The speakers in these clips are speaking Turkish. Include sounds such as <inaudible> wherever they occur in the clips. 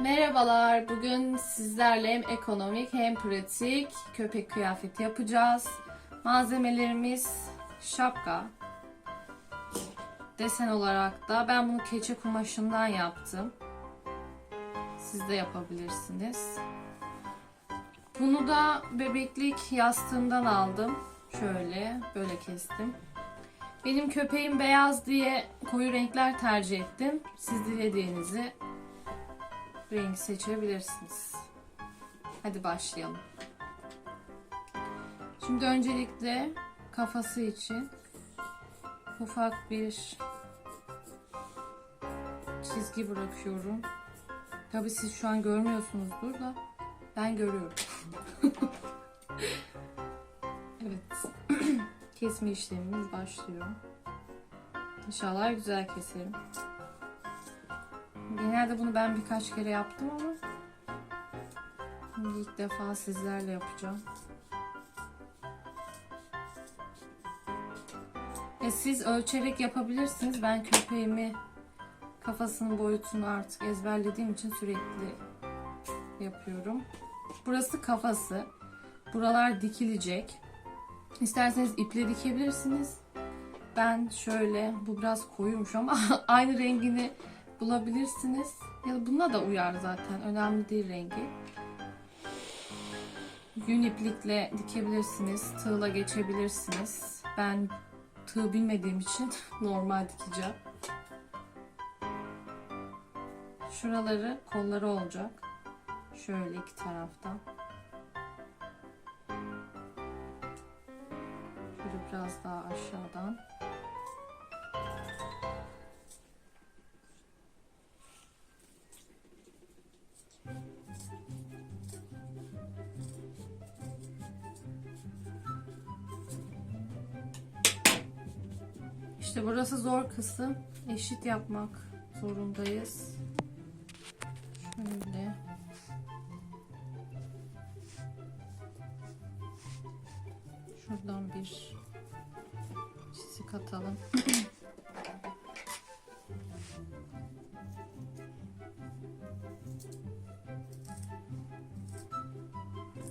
Merhabalar. Bugün sizlerle hem ekonomik hem pratik köpek kıyafeti yapacağız. Malzemelerimiz şapka. Desen olarak da ben bunu keçe kumaşından yaptım. Siz de yapabilirsiniz. Bunu da bebeklik yastığımdan aldım. Şöyle böyle kestim. Benim köpeğim beyaz diye koyu renkler tercih ettim. Siz dilediğinizi renk seçebilirsiniz. Hadi başlayalım. Şimdi öncelikle kafası için ufak bir çizgi bırakıyorum. Tabi siz şu an görmüyorsunuzdur da ben görüyorum. <laughs> Kesme işlemimiz başlıyor. İnşallah güzel keserim. Genelde bunu ben birkaç kere yaptım ama ilk defa sizlerle yapacağım. E siz ölçerek yapabilirsiniz. Ben köpeğimi kafasının boyutunu artık ezberlediğim için sürekli yapıyorum. Burası kafası. Buralar dikilecek. İsterseniz iple dikebilirsiniz. Ben şöyle, bu biraz koyuymuş ama <laughs> aynı rengini bulabilirsiniz. Ya da da uyar zaten. Önemli değil rengi. Yün iplikle dikebilirsiniz. Tığla geçebilirsiniz. Ben tığ bilmediğim için <laughs> normal dikeceğim. Şuraları kolları olacak. Şöyle iki taraftan. Biraz daha aşağıdan. İşte burası zor kısım. Eşit yapmak zorundayız. Şöyle. Şuradan bir çizik atalım.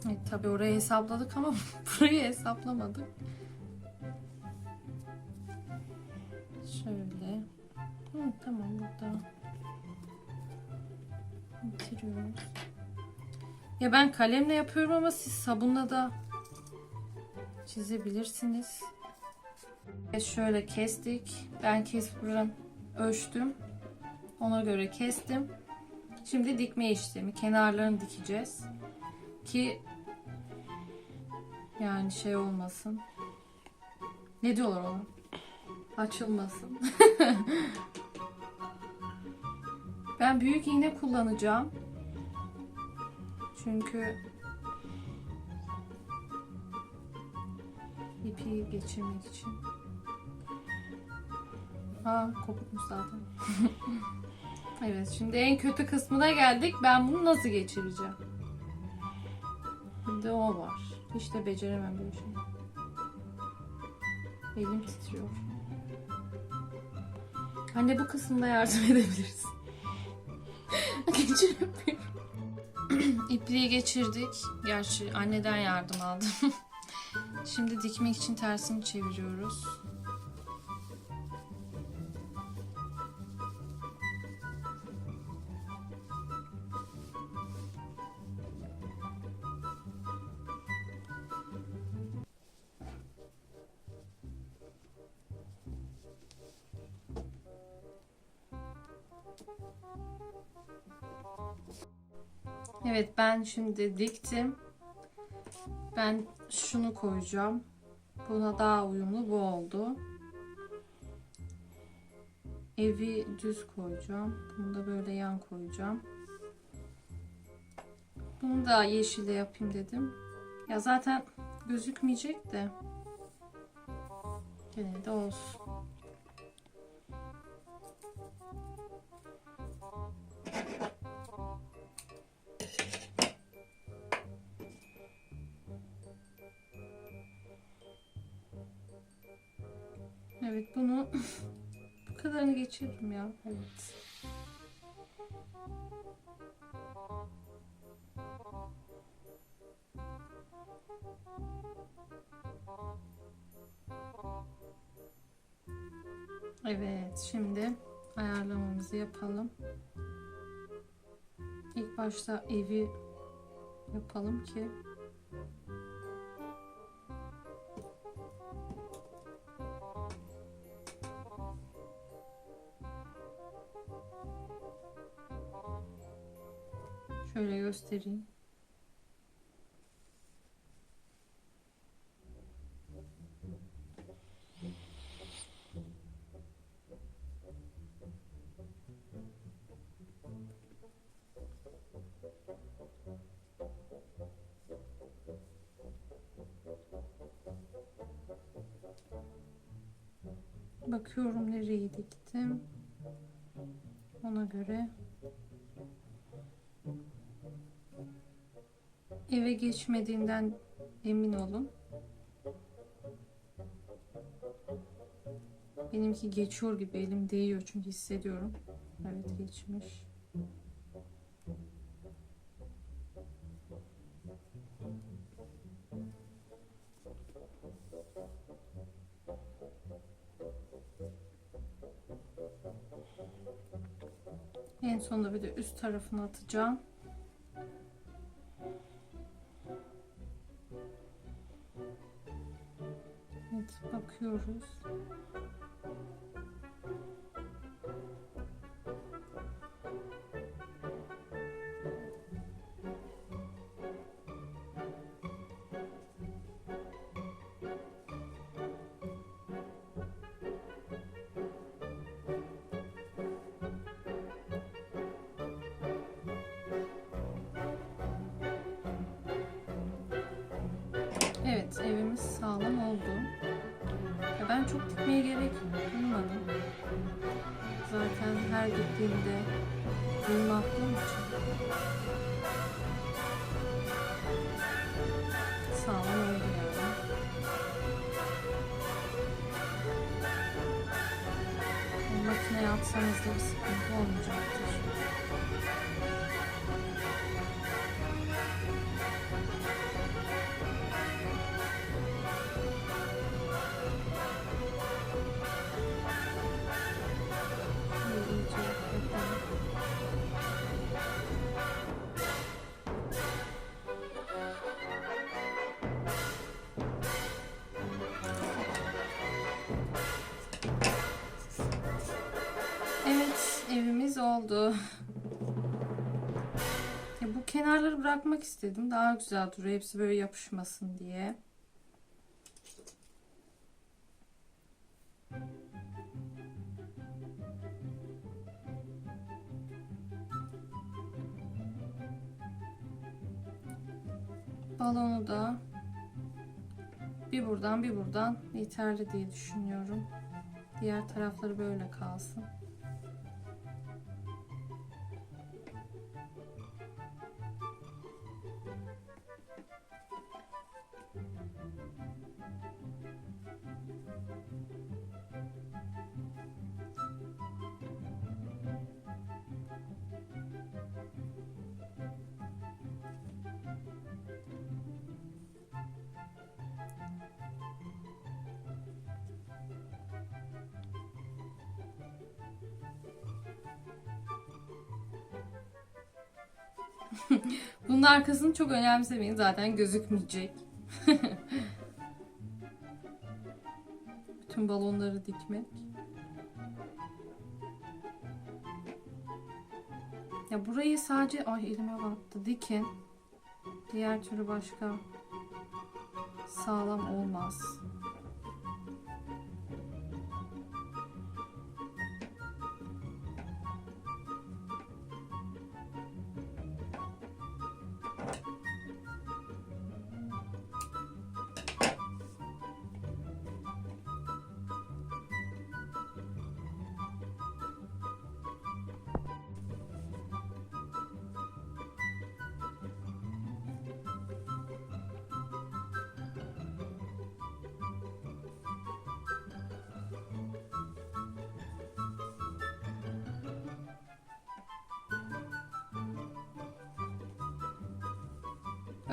Evet, tabii orayı hesapladık ama <laughs> burayı hesaplamadık. Şöyle. Hı, tamam burada. Bitiriyoruz. Ya ben kalemle yapıyorum ama siz sabunla da çizebilirsiniz. Şöyle kestik. Ben kespuran ölçtüm. Ona göre kestim. Şimdi dikme işlemi. Kenarlarını dikeceğiz. Ki yani şey olmasın. Ne diyorlar ona? Açılmasın. <laughs> ben büyük iğne kullanacağım. Çünkü ipi geçirmek için. Aa kopukmuş zaten. <laughs> evet şimdi en kötü kısmına geldik. Ben bunu nasıl geçireceğim? Bir de o var. Hiç de beceremem böyle şey. Elim titriyor. Anne bu kısımda yardım <laughs> edebilirsin. <laughs> Geçiremiyorum. <clears throat> İpliği geçirdik. Gerçi anneden yardım aldım. Şimdi dikmek için tersini çeviriyoruz. Evet ben şimdi diktim. Ben şunu koyacağım. Buna daha uyumlu bu oldu. Evi düz koyacağım. Bunu da böyle yan koyacağım. Bunu da yeşille yapayım dedim. Ya zaten gözükmeyecek de. Gene de olsun. Evet bunu <laughs> bu kadarını geçiririm ya. Evet. Evet, şimdi ayarlamamızı yapalım. İlk başta evi yapalım ki şöyle göstereyim. Bakıyorum nereyi diktim. Ona göre eve geçmediğinden emin olun. Benimki geçiyor gibi elim değiyor çünkü hissediyorum. Evet geçmiş. En sonunda bir de üst tarafını atacağım. Bakıyoruz. Çok dikmeye gerek duymadım. Zaten her gittiğimde düğüm attığım için sağlam oldu. Yani makineye atsanız da bir sıkıntı olmayacaktır. Oldu. Ya bu kenarları bırakmak istedim. Daha güzel duruyor. Hepsi böyle yapışmasın diye. Balonu da bir buradan bir buradan yeterli diye düşünüyorum. Diğer tarafları böyle kalsın. <laughs> Bunun arkasını çok önemsemeyin. Zaten gözükmeyecek. <laughs> Bütün balonları dikmek. Ya burayı sadece ay elime battı. Dikin. Diğer türlü başka sağlam olmaz.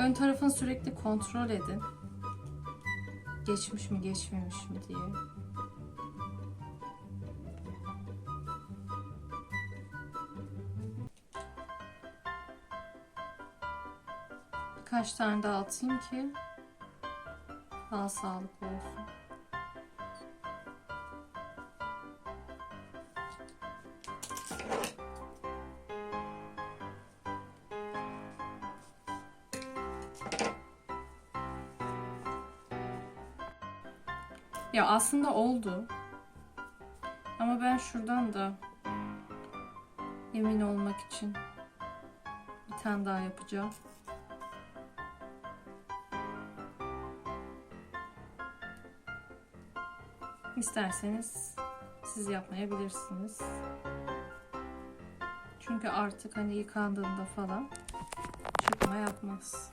Ön tarafını sürekli kontrol edin. Geçmiş mi geçmemiş mi diye. Birkaç tane daha atayım ki daha sağlıklı olsun. Ya aslında oldu. Ama ben şuradan da emin olmak için bir tane daha yapacağım. İsterseniz siz yapmayabilirsiniz. Çünkü artık hani yıkandığında falan çıkma yapmaz.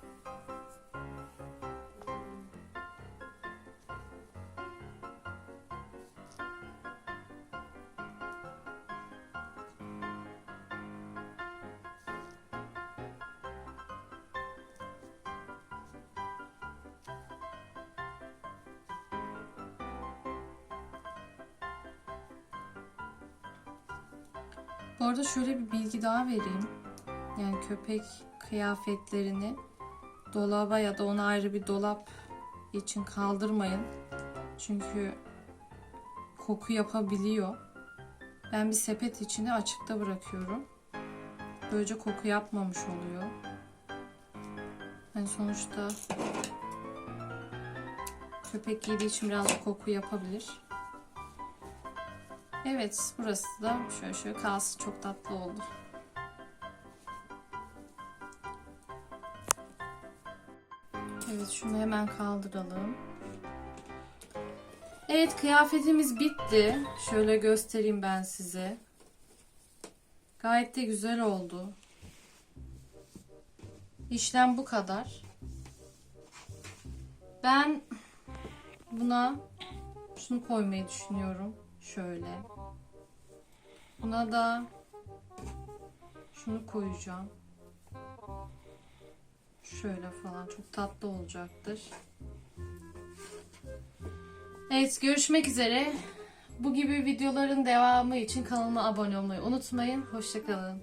Bu arada şöyle bir bilgi daha vereyim. Yani köpek kıyafetlerini dolaba ya da ona ayrı bir dolap için kaldırmayın. Çünkü koku yapabiliyor. Ben bir sepet içine açıkta bırakıyorum. Böylece koku yapmamış oluyor. Yani sonuçta köpek giydiği için biraz koku yapabilir. Evet, burası da şöyle şöyle kalsın. Çok tatlı oldu. Evet, şunu hemen kaldıralım. Evet, kıyafetimiz bitti. Şöyle göstereyim ben size. Gayet de güzel oldu. İşlem bu kadar. Ben buna şunu koymayı düşünüyorum. Şöyle. Buna da şunu koyacağım. Şöyle falan çok tatlı olacaktır. Evet görüşmek üzere. Bu gibi videoların devamı için kanalıma abone olmayı unutmayın. Hoşçakalın.